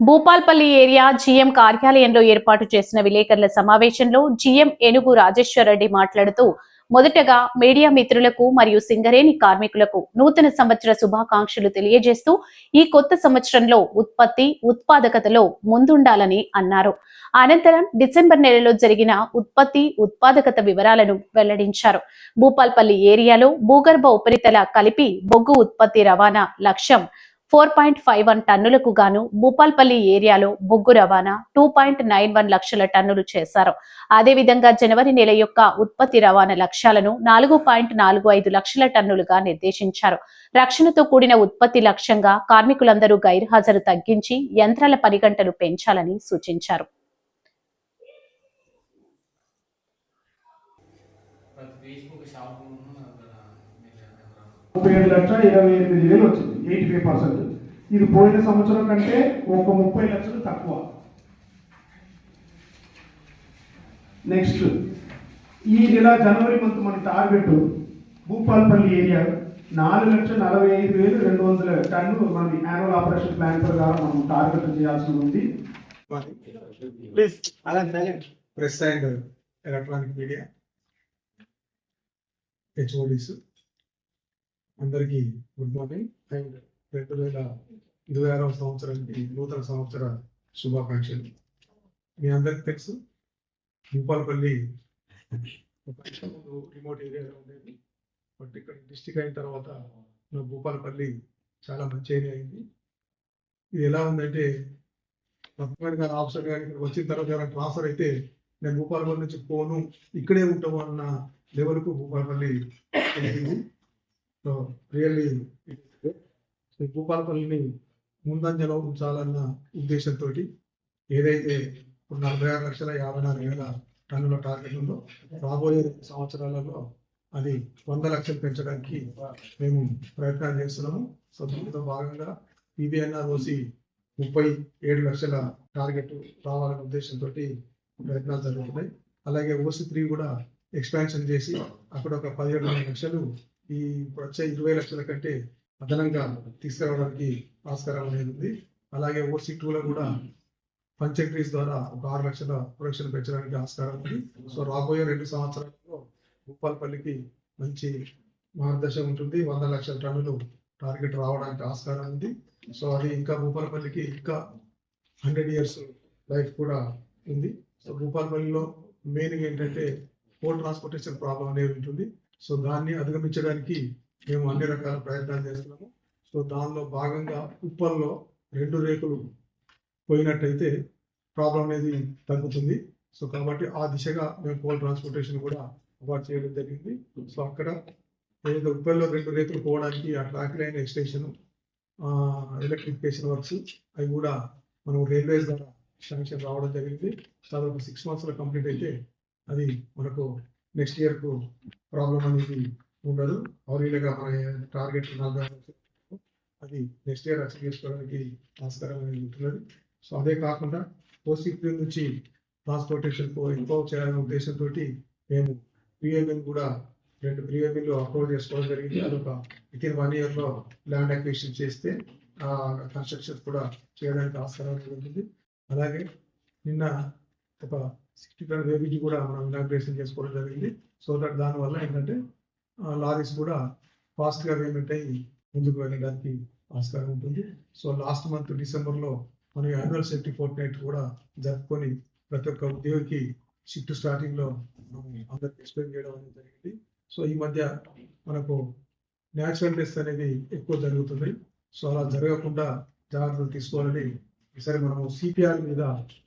Bhupalpally area GM కార్యాలయంలో ఏర్పాటు చేసిన విలేకరుల సమావేశంలో జీఎం ఏనుగు రాజేశ్వరరెడ్డి మాట్లాడుతూ మొదటగా మీడియా మిత్రులకు మరియు సింగరేణి కార్మికులకు నూతన సంవత్సర శుభాకాంక్షలు తెలియజేస్తూ ఈ కొత్త సంవత్సరంలో ఉత్పత్తి ఉత్పాదకతలో ముందుండాలని అన్నారు. అనంతరం డిసెంబర్ నెలలో జరిగిన ఉత్పత్తి ఉత్పాదకత వివరాలను వెల్లడించారు. భూపాల్పల్లి ఏరియాలో భూగర్భ ఉపరితల కలిపి బొగ్గు ఉత్పత్తి రవాణా లక్ష్యం ఫోర్ పాయింట్ ఫైవ్ వన్ టన్నులకు గాను భూపాల్పల్లి ఏరియాలో బొగ్గు రవాణా టూ పాయింట్ నైన్ వన్ లక్షల టన్నులు చేశారు. అదేవిధంగా జనవరి నెల యొక్క ఉత్పత్తి రవాణా లక్ష్యాలను నాలుగు పాయింట్ నాలుగు ఐదు లక్షల టన్నులుగా నిర్దేశించారు. రక్షణతో కూడిన ఉత్పత్తి లక్ష్యంగా కార్మికులందరూ గైర్హాజరు తగ్గించి యంత్రాల పని గంటలు పెంచాలని సూచించారు. ముప్పై ఏడు లక్షల ఇరవై ఎనిమిది వేలు వచ్చింది. ఎయిటీ ఫైవ్ పర్సెంట్ ఇది పోయిన సంవత్సరం కంటే ఒక ముప్పై లక్షలు తక్కువ. నెక్స్ట్ ఈ నెల జనవరి మంత్ మన టార్గెట్ భూపాల్పల్లి ఏరియా. నాలుగు లక్షల నలభై ఐదు వేలు రెండు వందల టన్ను మన యాన్యువల్ ఆపరేషన్ ప్లాన్ ప్రకారం మనం టార్గెట్ చేయాల్సి ఉంది. Please press and electronic media HODs అందరికీ గుడ్ మార్నింగ్. అండ్ రెండు వేల ఇరవై ఆరవ సంవత్సరానికి నూతన సంవత్సర శుభాకాంక్షలు. మీ అందరికి తెలుసు భూపాలపల్లి రిమోట్ ఏరియాలో ఉండేది. బట్ ఇక్కడ డిస్టిక్ అయిన తర్వాత నా భూపాలపల్లి చాలా మంచి ఏరియా అయింది. ఇది ఎలా ఉందంటే రత్నవేణి గారు ఆఫీసర్ గారు ఇక్కడ వచ్చిన తర్వాత ఎవరైనా ట్రాన్స్ఫర్ అయితే నేను భూపాలపల్లి నుంచి పోను ఇక్కడే ఉంటాము అన్న లెవెల్కు భూపాలపల్లి సో రియల్లీ సో భూపాలపల్లిని ముందంజలో ఉంచాలన్న ఉద్దేశంతో ఏదైతే ఇప్పుడు నలభై ఆరు లక్షల యాభై నాలుగు వేల టన్నుల టార్గెట్ ఉందో రాబోయే సంవత్సరాలలో అది వంద లక్షలు పెంచడానికి మేము ప్రయత్నాలు చేస్తున్నాము. సో దీంతో భాగంగా పీబీఎన్ఆర్ ఓసి ముప్పై ఏడు లక్షల టార్గెట్ రావాలనే ఉద్దేశంతో ప్రయత్నాలు జరుగుతున్నాయి. అలాగే ఓసి త్రీ కూడా ఎక్స్పాన్షన్ చేసి అక్కడ ఒక పదిహేడు లక్షలు ఈ ఇప్పుడు వచ్చే ఇరవై లక్షల కంటే అదనంగా తీసుకురావడానికి ఆస్కారం అనేది ఉంది. అలాగే ఓసీ టూలో కూడా పంచక్రీస్ ద్వారా ఒక ఆరు లక్షల ప్రొడక్షన్ పెంచడానికి ఆస్కారం ఉంది. సో రాబోయే రెండు సంవత్సరాల్లో భూపాల్పల్లికి మంచి మార్గదర్శనం ఉంటుంది. వంద లక్షల టన్నులు టార్గెట్ రావడానికి ఆస్కారం ఉంది. సో అది ఇంకా భూపాలపల్లికి ఇంకా హండ్రెడ్ ఇయర్స్ లైఫ్ కూడా ఉంది. సో భూపాలపల్లిలో మెయిన్ ఏంటంటే పోల్ ట్రాన్స్పోర్టేషన్ ప్రాబ్లం అనేది ఉంటుంది. సో దాన్ని అధిగమించడానికి మేము అన్ని రకాల ప్రయత్నాలు చేస్తున్నాము. సో దానిలో భాగంగా ఉప్పల్లో రెండు రేకులు పోయినట్టయితే ప్రాబ్లం అనేది తగ్గుతుంది. సో కాబట్టి ఆ దిశగా మేము పోల్ ట్రాన్స్పోర్టేషన్ కూడా అవార్డ్ చేయడం జరిగింది. సో అక్కడ ఏదైతే ఉప్పల్లో రెండు రేకులు పోవడానికి ఆ track line extension electrification works అవి కూడా మనం రైల్వేస్ ద్వారా శాంక్షన్ రావడం జరిగింది. దాదాపు సిక్స్ మంత్స్లో కంప్లీట్ అయితే అది మనకు నెక్స్ట్ ఇయర్కు ప్రాబ్లం అనేది ఉండదు. అవలీలుగా మన టార్గెట్ అది నెక్స్ట్ ఇయర్ అచీవ్ చేసుకోవడానికి ఆస్కారం అనేది ఉంటున్నది. సో అదే కాకుండా ఓసీపీ నుంచి ట్రాన్స్పోర్టేషన్ ఇంప్రూవ్ చేయాలనే ఉద్దేశంతో మేము ప్రియోమిన్ కూడా రెండు ప్రియోమిన్లు అప్రూవ్ చేసుకోవడం జరిగింది. అదొక విత్ ఇన్ వన్ ఇయర్లో ల్యాండ్ అక్విజిషన్ చేస్తే ఆ కన్స్ట్రక్షన్ కూడా చేయడానికి ఆస్కారం ఉంటుంది. అలాగే నిన్న ఒక సిక్స్టీ ఫైవ్ బేబీకి కూడా మనం ఇనాగ్రేషన్ చేసుకోవడం జరిగింది. సో దట్ దానివల్ల ఏంటంటే లారీస్ కూడా ఫాస్ట్గా పేమెంట్ అయ్యి ముందుకు వెళ్ళడానికి ఆస్కారం ఉంటుంది. సో లాస్ట్ మంత్ డిసెంబర్లో మనం యాన్యువల్ సేఫ్టీ ఫోర్ట్ నైట్ కూడా జరుపుకొని ప్రతి ఒక్క ఉద్యోగికి షిఫ్ట్ స్టార్టింగ్లో మనం అందరికి ఎక్స్ప్లెయిన్ చేయడం అనేది జరిగింది. సో ఈ మధ్య మనకు న్యాచురల్ డెస్ అనేది ఎక్కువ జరుగుతుంది. సో అలా జరగకుండా జాగ్రత్తలు తీసుకోవాలని ఈసారి మనము సిపిఆర్ మీద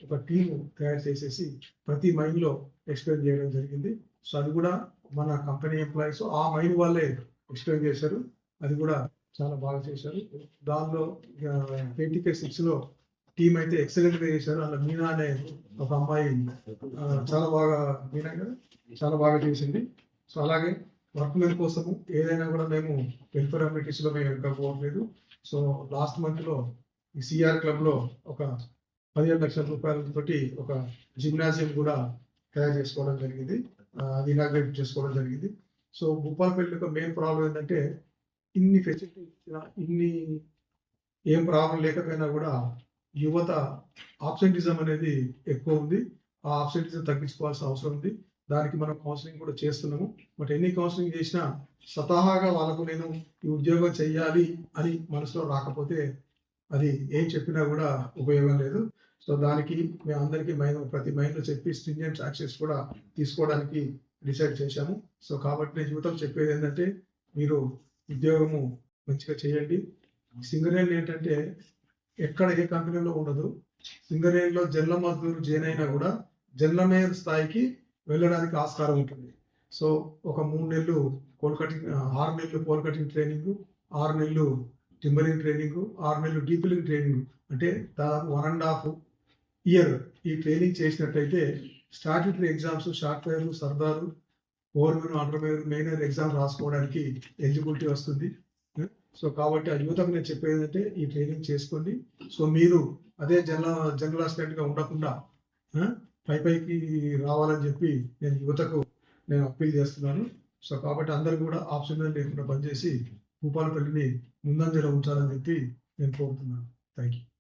ఒక టీం తయారు చేసేసి ప్రతి మైన్లో ఎక్స్ప్లెయిన్ చేయడం జరిగింది. సో అది కూడా మన కంపెనీ ఎంప్లాయీస్ ఆ మైన్ వాళ్ళే ఎక్స్ప్లెయిన్ చేశారు. అది కూడా చాలా బాగా చేశారు. దానిలో ట్వంటీ సిక్స్లో టీం అయితే ఎక్సలెంట్గా చేశారు. అలా మీనా అనే ఒక అమ్మాయి చాలా బాగా మీనా కదా? చాలా బాగా చేసింది. సో అలాగే వర్క్మెన్ కోసము ఏదైనా కూడా మేము వెల్ఫేర్ అమ్యూనిటీస్లో మేము ఇంకా పోవట్లేదు. సో లాస్ట్ మంత్లో ఈ సిఆర్ క్లబ్లో ఒక పదిహేడు లక్షల రూపాయలతో ఒక జిమ్నాజియం కూడా తయారు చేసుకోవడం జరిగింది. అది ఇనాగ్రేట్ చేసుకోవడం జరిగింది. సో భూపాలపల్లి యొక్క మెయిన్ ప్రాబ్లం ఏంటంటే ఇన్ని ఫెసిలిటీస్ ఇన్ని ఏం ప్రాబ్లం లేకపోయినా కూడా యువత ఆబ్సెంటిజం అనేది ఎక్కువ ఉంది. ఆ ఆబ్సెంటిజం తగ్గించుకోవాల్సిన అవసరం ఉంది. దానికి మనం కౌన్సిలింగ్ కూడా చేస్తున్నాము. బట్ ఎన్ని కౌన్సిలింగ్ చేసినా స్వతహాగా వాళ్ళకు నేను ఈ ఉద్యోగం చేయాలి అని మనసులో రాకపోతే అది ఏం చెప్పినా కూడా ఉపయోగం లేదు. సో దానికి మేము అందరికీ మైండ్ ప్రతి మైండ్లో చెప్పి స్ట్రింజెంట్ యాక్సెస్ కూడా తీసుకోవడానికి డిసైడ్ చేశాము. సో కాబట్టి నేను జీవితం చెప్పేది ఏంటంటే మీరు ఉద్యోగము మంచిగా చేయండి. సింగరేణి ఏంటంటే ఎక్కడ ఏ కంపెనీలో ఉండదు. సింగరేణిలో జనరల్ మజ్దూరు జైన్ అయినా కూడా జనరల్ స్థాయికి వెళ్ళడానికి ఆస్కారం ఉంటుంది. సో ఒక మూడు నెలలు కోల్కటింగ్ ఆరు నెలలు కోల్కటింగ్ ట్రైనింగ్ ఆరు నెలలు టింబరింగ్ ట్రైనింగ్ ఆరు నెలలు డీపులింగ్ ట్రైనింగ్ అంటే దాదాపు వన్ అండ్ హాఫ్ ఇయర్ ఈ ట్రైనింగ్ చేసినట్టయితే స్టాట్యూటరీ ఎగ్జామ్స్ షార్ట్ ఫైర్ సర్దారు ఓవర్మెన్ అండర్మెన్ మెయినర్ ఎగ్జామ్ రాసుకోవడానికి ఎలిజిబిలిటీ వస్తుంది. సో కాబట్టి ఆ యువతకు నేను చెప్పేది ఏంటంటే ఈ ట్రైనింగ్ చేసుకోండి. సో మీరు అదే జనరల్ జనరల్ అసిస్టెంట్ ఉండకుండా పై పైకి రావాలని చెప్పి నేను యువతకు నేను అప్పీల్ చేస్తున్నాను. సో కాబట్టి అందరూ కూడా ఆప్షన్ లేకుండా పనిచేసి భూపాలపల్లిని ముందంజలో ఉంచాలని చెప్పి నేను కోరుతున్నాను. Thank you